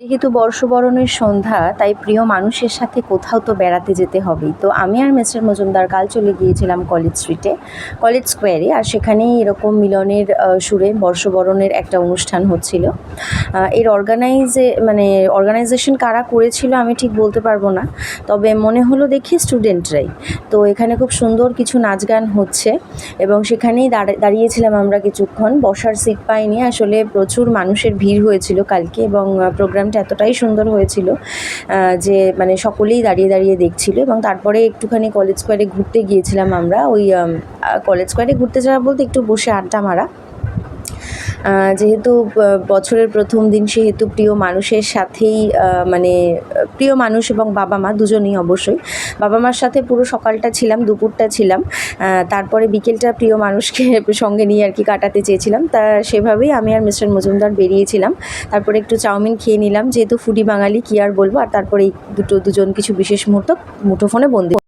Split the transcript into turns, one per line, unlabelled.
যেহেতু বর্ষবরণের সন্ধ্যা, তাই প্রিয় মানুষের সাথে কোথাও তো বেড়াতে যেতে হবেই। তো আমি আর মিস্টার মজুমদার কাল চলে গিয়েছিলাম কলেজ স্ট্রিটে কলেজ স্কোয়ারে আর সেখানেই এরকম মিলনের সুরে বর্ষবরণের একটা অনুষ্ঠান হচ্ছিল। এর অর্গানাইজে মানে অর্গানাইজেশন কারা করেছিল আমি ঠিক বলতে পারব না, তবে মনে হলো দেখি স্টুডেন্টরাই তো এখানে খুব সুন্দর কিছু নাচ গান হচ্ছে এবং সেখানেই দাঁড়া- দাঁড়িয়েছিলাম আমরা কিছুক্ষণ। বসার সিট পাইনি, আসলে প্রচুর মানুষের ভিড় হয়েছিল কালকে এবং প্রোগ্রামটা এতটাই সুন্দর হয়েছিল যে মানে সকলেই দাঁড়িয়ে দাঁড়িয়ে দেখছিল এবং তারপরে একটুখানি কলেজ স্কোয়ারে ঘুরতে গিয়েছিলাম আমরা। ওই কলেজ স্কোয়ারে ঘুরতে যাওয়া বলতে একটু বসে আড্ডা মারা। যেহেতু বছরের প্রথম দিন সেহেতু প্রিয় মানুষের সাথেই মানে প্রিয় মানুষ এবং বাবা মা দুজনেই অবশ্যই। বাবা মার সাথে পুরো সকালটা ছিলাম, দুপুরটা ছিলাম। তারপরে বিকেলটা প্রিয় মানুষকে সঙ্গে নিয়ে আর কি কাটাতে চেয়েছিলাম। তা সেভাবেই আমি আর মিস্টার মজুমদার বেরিয়েছিলাম। তারপরে একটু চাউমিন খেয়ে নিলাম। যেহেতু ফুডি বাঙালি, কী আর বলব? আর তারপরে এই দুটো, দুজন কিছু বিশেষ মুহূর্ত মুঠোফোনে বন্দি